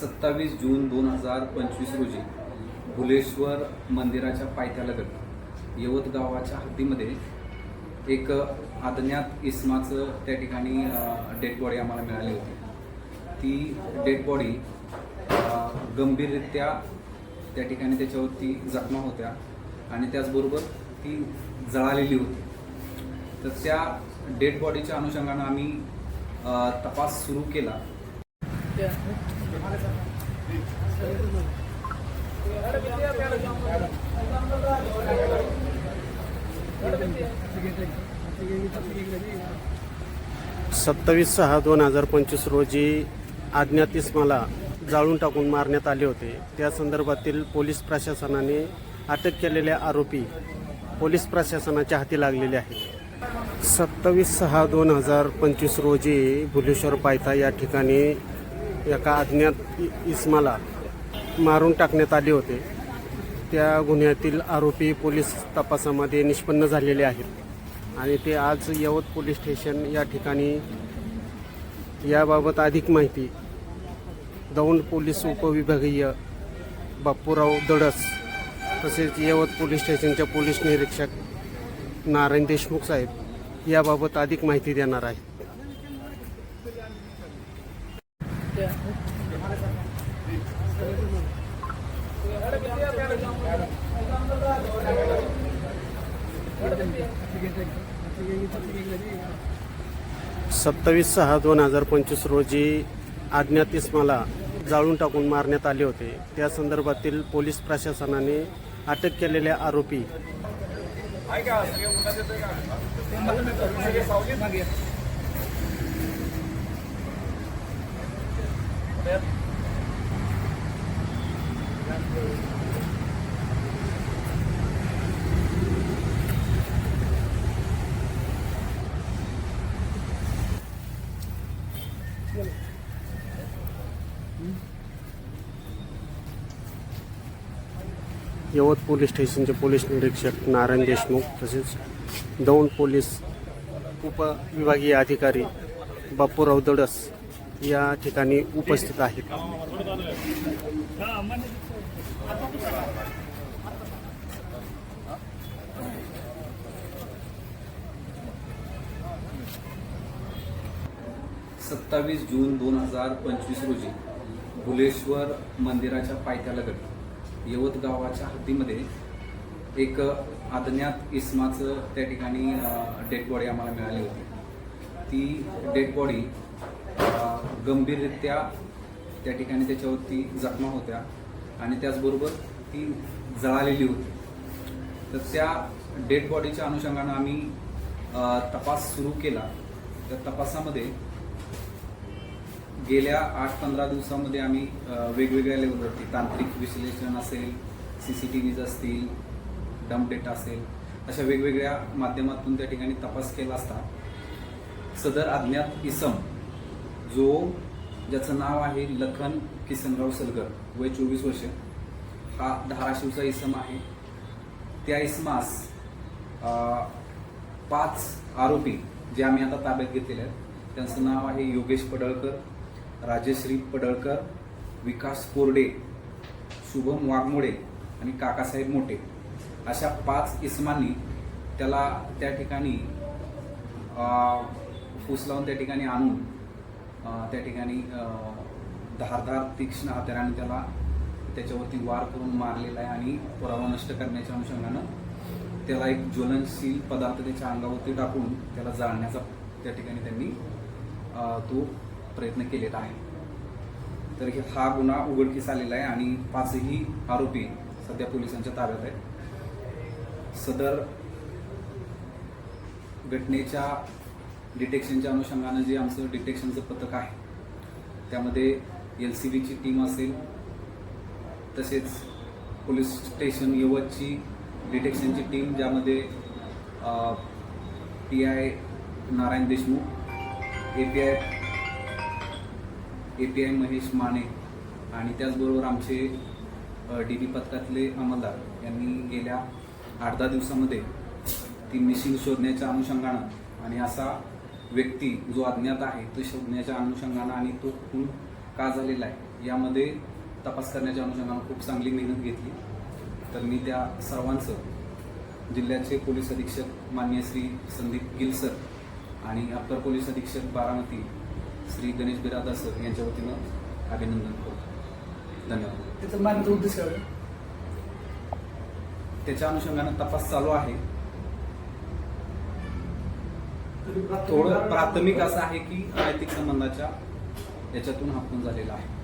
सत्तावीस जून दोन हजार पंचवीस रोजी भुलेश्वर मंदिराच्या पायथ्यालगत यवत गावाच्या हद्दीमध्ये एक अज्ञात इस्माचं त्या ठिकाणी डेड बॉडी आम्हाला मिळाली होती. ती डेड बॉडी गंभीररित्या त्या ठिकाणी त्याच्यावरती जखमा होत्या आणि त्याचबरोबर ती जळालेली होती. तर त्या डेड बॉडीच्या अनुषंगानं आम्ही तपास सुरू केला. सत्तावीस सहा दोन हजार पंचवीस रोजी अज्ञात इस्माला जाळून टाकून मारण्यात आले होते. त्या संदर्भातील पोलीस प्रशासनाने अटक केलेले आरोपी पोलीस प्रशासनाच्या हाती लागलेले आहेत. सत्तावीस सहा दोन हजार पंचवीस रोजी भुलेश्वर पायथा या ठिकाणी एका अज्ञात इस्माला मारून टाकण्यात आले होते. त्या गुन्ह्यातील आरोपी पोलीस तपासामध्ये निष्पन्न झालेले आहेत. आणि ते आज यवत पोलीस स्टेशन या ठिकाणी याबाबत अधिक माहिती दौंड पोलीस उपविभागीय बापूराव दडस तसेच यवत पोलीस स्टेशनच्या पोलीस निरीक्षक नारायण देशमुख साहेब याबाबत अधिक माहिती देणार आहेत. सत्तावीस सहा दोन हजार पंचवीस रोजी अज्ञात इस्माला जाळून टाकून मारण्यात आले होते. त्या संदर्भातील पोलीस प्रशासनाने अटक केलेले आरोपी यवत पोलीस स्टेशनचे पोलीस निरीक्षक नारायण देशमुख तसेच दौंड पोलीस उपविभागीय अधिकारी बापूराव दडस या ठिकाणी उपस्थित आहेत. सत्तावीस जून दोन हजार पंचवीस रोजी भुलेश्वर मंदिराच्या पायथ्याला घडली यवत गावाच्या हद्दीमध्ये एक अज्ञात इस्माचं त्या ठिकाणी डेड बॉडी आम्हाला मिळाली होती. ती डेड बॉडी गंभीररित्या त्या ठिकाणी त्याच्यावरती जखमा होत्या आणि त्याचबरोबर ती जळालेली होती. तर त्या डेड बॉडीच्या अनुषंगानं आम्ही तपास सुरू केला. त्या तपासामध्ये गेल्या आठ पंधरा दिवसामध्ये आम्ही वेगवेगळ्या लेवलवरती तांत्रिक विश्लेषण असेल सी सी टी व्हीज असतील डम्प डेटा असेल अशा वेगवेगळ्या माध्यमातून त्या ठिकाणी तपास केला असता सदर अज्ञात इसम जो ज्याचं नाव आहे लखन किसनराव सलगर वय चोवीस वर्ष हा धाराशिवचा इसम आहे. त्या इसमास पाच आरोपी जे आम्ही आता ताब्यात घेतलेले आहेत त्यांचं नाव आहे योगेश पडळकर राजश्री पडळकर विकास कोरडे शुभम वाघमोडे आणि काकासाहेब मोठे. अशा पाच इसमांनी त्याला त्या ठिकाणी फूस लावून त्या ठिकाणी आणून त्या ठिकाणी धारधार तीक्ष्ण हत्याराने त्याला त्याच्यावरती वार करून मारलेला आहे आणि पुरावा नष्ट करण्याच्या अनुषंगानं त्याला एक ज्वलनशील पदार्थ त्याच्या अंगावरती टाकून त्याला जाळण्याचा त्या ठिकाणी त्यांनी तो प्रयत्न केलेला आहे तर हे हा गुन्हा उघडकीस आलेला आहे आणि पाचही आरोपी सध्या पोलिसांच्या ताब्यात आहेत. सदर घटनेच्या डिटेक्शनच्या अनुषंगानं जे आमचं डिटेक्शनचं पथक आहे त्यामध्ये एल सी बीची टीम असेल तसेच पोलीस स्टेशन यवतची डिटेक्शनची टीम ज्यामध्ये T I Narayan Deshmukh A P I A P I Mahesh Mane आणि त्याचबरोबर आमचे डी बी पथकातले अंमलदार यांनी गेल्या आठ दहा दिवसामध्ये ती मिशिंग शोधण्याच्या अनुषंगानं आणि असा व्यक्ती जो अज्ञात आहे तो शोधण्याच्या अनुषंगानं आणि तो खून का झालेला आहे यामध्ये तपास करण्याच्या अनुषंगानं खूप चांगली मेहनत घेतली. तर मी त्या सर्वांचं जिल्ह्याचे पोलीस अधीक्षक मान्य श्री संदीप गिल सर आणि अप्पर पोलीस अधीक्षक बारामती श्री गणेश बिरादा सर यांच्या वतीनं अभिनंदन करतो. धन्यवाद. त्याचा मागचा उद्देश काय? होता? त्याच्या अनुषंगानं तपास चालू आहे. तरी प्राथमिक थोडं कारण- प्राथमिक असं आहे की नैतिक संबंधाच्या याच्यातून हा खून झालेला आहे.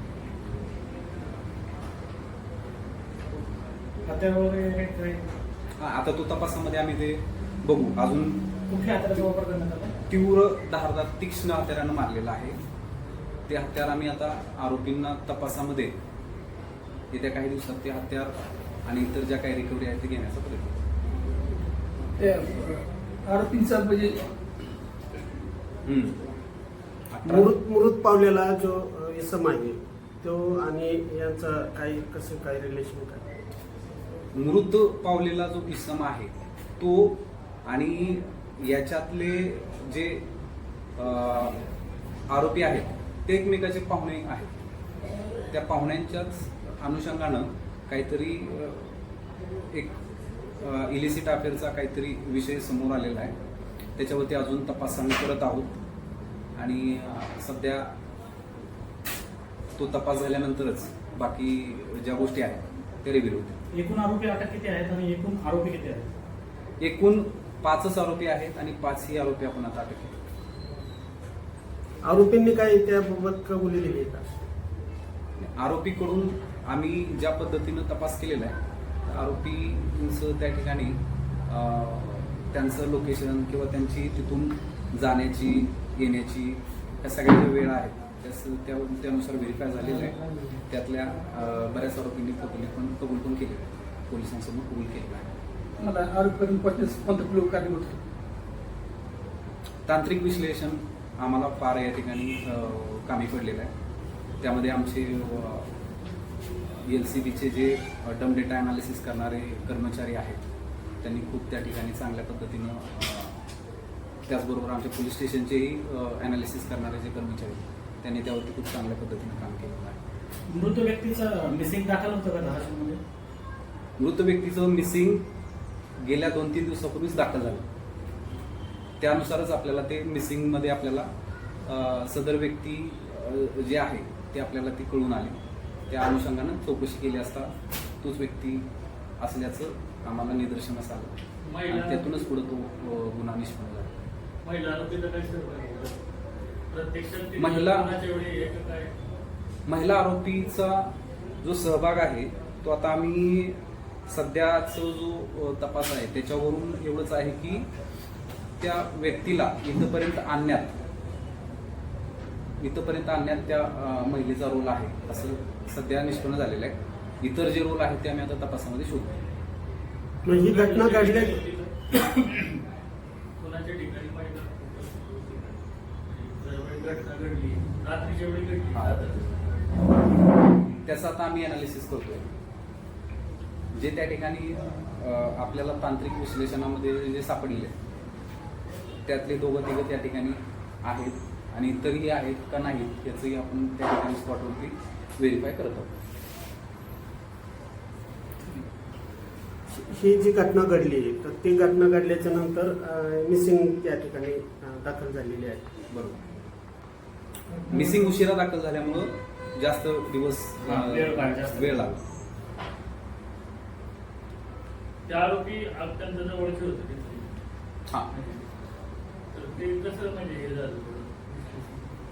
काही- काही हा, आता तो तपासामध्ये आम्ही ते बघू. अजून कुठल्या हत्याराचा वापर करण्यात आला तीव्र धारदार तीक्ष्ण हत्यारानं मारलेलं आहे ते हत्यार आम्ही आता आरोपींना तपासामध्ये येत्या काही दिवसात ते हत्यार आणि इतर ज्या काही रिकव्हरी आहेत ते घेण्याचा प्रयत्न. ते आरोपींचा म्हणजे हम्म. अठरा- मृत मृत पावलेला जो अ, इसम आहे तो आणि यांचा काही कसं काय रिलेशन काय मृत पावलेला जो इसम आहे तो आणि याच्यातले जे आरोपी आहेत ते एकमेकाचे पाहुणे आहेत. त्या पाहुण्यांच्याच अनुषंगानं काहीतरी एक इलिसिट अफेअरचा काहीतरी विषय समोर आलेला आहे. त्याच्यावरती अजून तपास आम्ही करत आहोत. आणि सध्या तो तपास झाल्यानंतरच बाकी ज्या गोष्टी आहेत ते रिव्हील होतील एकूण आरोपी अटक किती आहेत आणि एकूण आरोपी किती आहेत? एकूण पाचच आरोपी आहेत आणि पाचही आरोपी आपण आता अटक केले. आरोपींनी काही त्याबाबत कबुली दिली आहे का? आरोपीकडून आम्ही ज्या पद्धतीनं तपास केलेला आहे आरोपींचं त्या ठिकाणी अं, त्यांचं लोकेशन किंवा त्यांची तिथून जाण्याची येण्याची या सगळ्या ज्या वेळा आहेत. त्या त्यानुसार व्हेरीफाय झालेलं आहे. त्यातल्या अं, बऱ्याच आरोपींनी कबुली पण कबूल पण केले पोलिसांसमोर कबूल केलेलं आहे. मला आरोपीपर्यंत पोहोचण्यास कोणतं कारणीभूत होतं? तांत्रिक विश्लेषण आम्हाला फार या ठिकाणी कामी पडलेलं आहे. त्यामध्ये आमचे एल सी बीचे जे डम डेटा अनालिसिस करणारे कर्मचारी आहेत त्यांनी खूप त्या ठिकाणी चांगल्या पद्धतीनं त्याचबरोबर आमच्या पोलीस स्टेशनचेही अनालिसिस करणारे जे कर्मचारी त्यांनी त्यावरती खूप चांगल्या पद्धतीनं काम केलेलं आहे. मृत व्यक्तीचं मिसिंग दाखल होतं का धाराशिवमध्ये मृत व्यक्तीचं मिसिंग गेल्या दोन तीन दिवसापूर्वीच दाखल झालं. त्यानुसारच आपल्याला ते मिसिंगमध्ये आपल्याला सदर व्यक्ती जे आहे ते आपल्याला ती कळून आली. त्या अनुषंगानं चौकशी केली असता तोच व्यक्ती असल्याचं आम्हाला निदर्शनास आलं. आणि त्यातूनच पुढे तो गुन्हा निष्पन्न झाला. महिला महिला आरोपीचा जो सहभाग आहे तो आता आम्ही सध्याचा जो तपास आहे त्याच्यावरून एवढंच आहे की त्या व्यक्तीला इथंपर्यंत आणण्यात इथंपर्यंत आणण्यात त्या महिलेचा रोल आहे असं सध्या निष्पन्न झालेलं आहे. इतर जे रोल आहेत ते आम्ही आता तपासामध्ये शोधतो ही घटना घडल्या. त्याचं आता आम्ही अनालिसिस करतोय. जे त्या ठिकाणी आपल्याला तांत्रिक विश्लेषणामध्ये जे सापडले त्यातले दोघं तिघं त्या ठिकाणी आहेत आणि इतरही आहेत का नाहीत याचंही आपण त्या ठिकाणी स्पॉटवरती व्हेरीफाय करत आहोत. ही जी घटना घडली तर ती घटना घडल्याच्या नंतर मिसिंग त्या ठिकाणी दाखल झालेली आहे. बरोबर. मिसिंग उशिरा दाखल झाल्यामुळं जास्त दिवस हा, वेळ लागला त्या आरोपी अत्यंत जवळचे होते तिथले. हा. तर ते कसं म्हणजे हे झालं?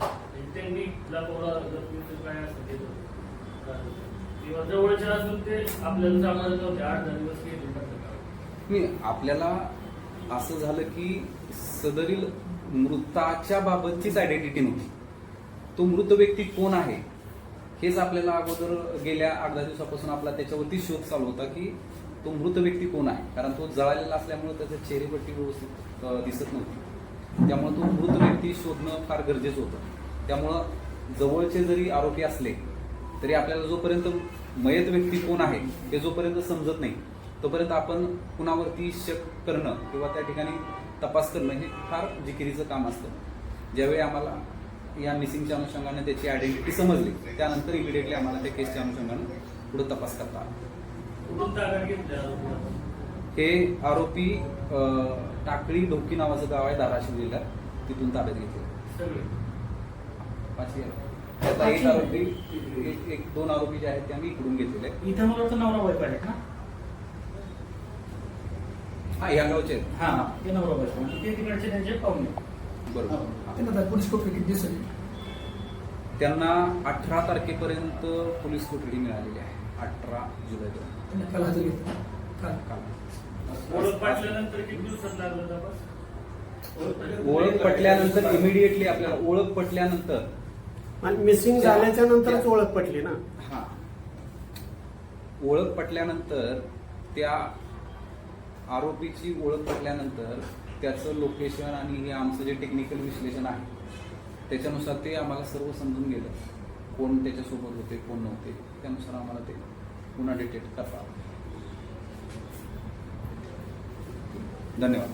म्हणजे त्यांनी लपवला काय असं ते किंवा जवळचे असून ते आपल्याला सापडत नव्हते आठ दहा दिवस गेले. नाही आपल्याला असं झालं की सदरील मृताच्या बाबतचीच आयडेंटिटी नव्हती. तो मृत व्यक्ती कोण आहे? हेच आपल्याला अगोदर गेल्या आठ दहा दिवसापासून आपला त्याच्यावरती शोध चालू होता की तो मृत व्यक्ती कोण आहे? कारण तो जळालेला असल्यामुळे त्याच्या चेहरेपट्टी व्यवस्थित दिसत नव्हती. त्यामुळे तो मृत व्यक्ती शोधणं फार गरजेचं होतं. त्यामुळं जवळचे जरी आरोपी असले तरी आपल्याला जोपर्यंत मयत व्यक्ती कोण आहे हे जोपर्यंत समजत नाही तोपर्यंत आपण कुणावरती शक करणं किंवा त्या ठिकाणी तपास करणं हे फार जिकिरीचं काम असतं. ज्यावेळी आम्हाला या मिसिंगच्या अनुषंगाने त्याची आयडेंटिटी समजली त्यानंतर इमिडिएटली आम्हाला त्या केसच्या अनुषंगाने पुढे तपास करता आला. हे आरोपी अं, टाकळी ढोकी नावाचं गाव आहे धाराशिव जिल्ह्यात तिथून ताब्यात घेतले आहे. एक आरोपी एक- एक दोन आरोपी जे आहेत ते आम्ही इकडून घेतलेले आहेत. इथं मला वाटतं नवरा बायको आहेत ना हा या गावचे. हा ते नवरा बायको म्हणजे ते तिकडचे त्यांचे पाहुणे बरोबर हा. पोलीस कोठडी किती दिवस झाली? त्यांना अठरा तारखेपर्यंत पोलीस कोठडी मिळालेली आहे अठरा जुलै त्यांना काल हजर घेतलं काल. काल. ओळख पटल्यानंतर किती दिवसात लागला तपास ओळख पटल्यानंतर इमिडिएटली आपल्याला ओळख पटल्यानंतर. आणि मिसिंग झाल्याच्या नंतरच ओळख पटली ना? हा. ओळख पटल्यानंतर त्या आरोपीची ओळख पटल्यानंतर त्याचं लोकेशन आणि हे आमचं जे टेक्निकल विश्लेषण आहे त्याच्यानुसार ते आम्हाला सर्व समजून गेलं. कोण त्याच्यासोबत होते कोण नव्हते. त्यानुसार आम्हाला ते पुन्हा डिटेक्ट करता धन्यवाद.